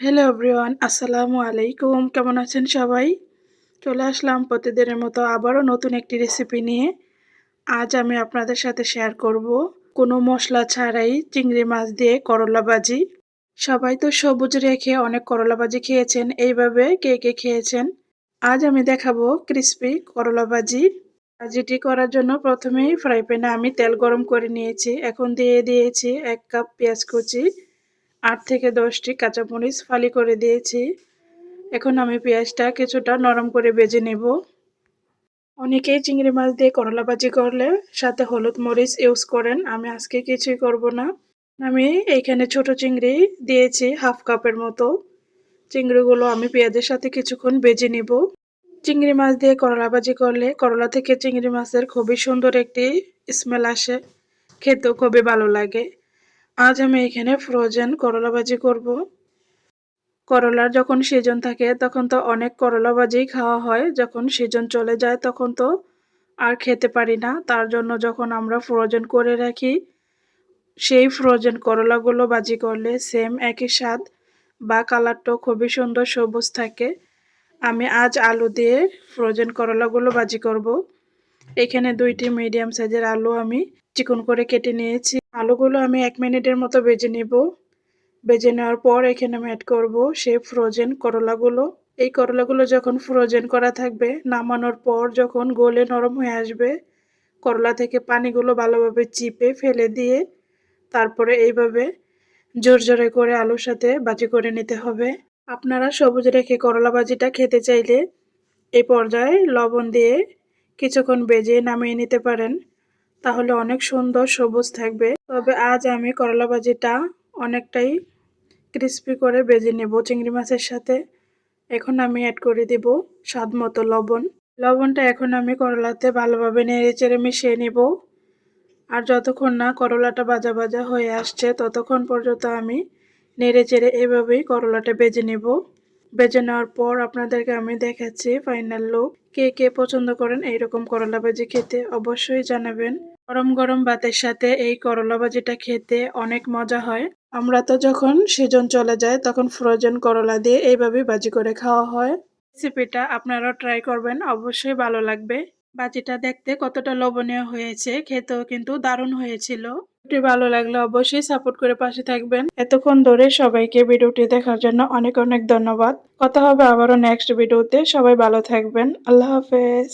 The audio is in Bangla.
হ্যালো এভরিওয়ান আসসালামু আলাইকুম কেমন আছেন সবাই? চলে আসলাম প্রতিদিনের মতো আবারও নতুন একটি রেসিপি নিয়ে। আজ আমি আপনাদের সাথে শেয়ার করব কোনো মশলা ছাড়াই চিংড়ি মাছ দিয়ে করলা ভাজি। সবাই তো সবুজ রেখে অনেক করলা ভাজি খেয়েছেন। এইভাবে কে কে খেয়েছেন? আজ আমি দেখাবো ক্রিস্পি করলা ভাজি। ভাজিটি করার জন্য প্রথমেই ফ্রাই প্যানে আমি তেল গরম করে নিয়েছি। এখন দিয়ে দিয়েছি এক কাপ পেঁয়াজ কুচি। আট থেকে দশটি কাঁচামরিচ ফালি করে দিয়েছি। এখন আমি পেঁয়াজটা কিছুটা নরম করে বেজে নেব। অনেকেই চিংড়ি মাছ দিয়ে করলা ভাজি করলে সাথে হলুদ মরিচ ইউজ করেন। আমি আজকে কিছুই করব না। আমি এইখানে ছোট চিংড়ি দিয়েছি হাফ কাপের মতো। চিংড়িগুলো আমি পেঁয়াজের সাথে কিছুক্ষণ বেজে নিব। চিংড়ি মাছ দিয়ে করলা ভাজি করলে করলা থেকে চিংড়ি মাছের খুবই সুন্দর একটি স্মেল আসে। খেতেও খুবই ভালো লাগে। আজ আমি এখানে ফ্রোজেন করলা ভাজি করব। করলার যখন সিজন থাকে, তখন তো অনেক করলা ভাজি খাওয়া হয়। যখন সিজন চলে যায়, তখন তো আর খেতে পারি না। তার জন্য যখন আমরা ফ্রোজেন করে রাখি, সেই ফ্রোজেন করলাগুলো ভাজি করলে সেম একই স্বাদ বা কালারটাও খুবই সুন্দর সবুজ থাকে। আমি আজ আলু দিয়ে ফ্রোজেন করলাগুলো ভাজি করব। এখানে দুইটি মিডিয়াম সাইজের আলু আমি চিকন করে কেটে নিয়েছি। আলুগুলো আমি এক মিনিটের মতো বেজে নেব। বেজে নেওয়ার পর এখানে আমি অ্যাড করব সেই ফ্রোজেন করলাগুলো। এই করলাগুলো যখন ফ্রোজেন করা থাকবে, নামানোর পর যখন গলে নরম হয়ে আসবে, করলা থেকে পানিগুলো ভালোভাবে চিপে ফেলে দিয়ে তারপরে এইভাবে জোর জোরে করে আলুর সাথে বাজি করে নিতে হবে। আপনারা সবুজ রেখে করলা ভাজিটা খেতে চাইলে এই পর্যায়ে লবণ দিয়ে কিছুক্ষণ বেজে নামিয়ে নিতে পারেন। তাহলে অনেক সুন্দর সবুজ থাকবে। তবে আজ আমি করলা ভাজিটা অনেকটাই ক্রিস্পি করে বেজে নেব চিংড়ি মাছের সাথে। এখন আমি অ্যাড করে দেব স্বাদ মতো লবণ। লবণটা এখন আমি করলাতে ভালোভাবে নেড়ে চেড়ে মিশিয়ে নেব। আর যতক্ষণ না করলাটা ভাজা ভাজা হয়ে আসছে, ততক্ষণ পর্যন্ত আমি নেড়ে চেড়ে এভাবেই করলাটা বেজে নেব। বেজে নেওয়ার পর আপনাদেরকে আমি দেখাচ্ছি ফাইনাল লুক কে কে পছন্দ করেন এইরকম করলা ভাজি খেতে অবশ্যই জানাবেন। গরম গরম ভাতের সাথে এই করলা ভাজিটা খেতে অনেক মজা হয়। আমরা তো যখন সিজন চলে যায় তখন ফ্রোজেন করলা দিয়ে এইভাবে ভাজি করে খাওয়া হয়। রেসিপিটা আপনারাও ট্রাই করবেন, অবশ্যই ভালো লাগবে। ভাজিটা দেখতে কতটা লবণীয় হয়েছে, খেতেও কিন্তু দারুণ হয়েছিল। ভিডিওটি ভালো লাগলে অবশ্যই সাপোর্ট করে পাশে থাকবেন। এতক্ষণ ধরে সবাইকে ভিডিওটি দেখার জন্য অনেক অনেক ধন্যবাদ। কথা হবে আবারও নেক্সট ভিডিওতে। সবাই ভালো থাকবেন। আল্লাহ হাফেজ।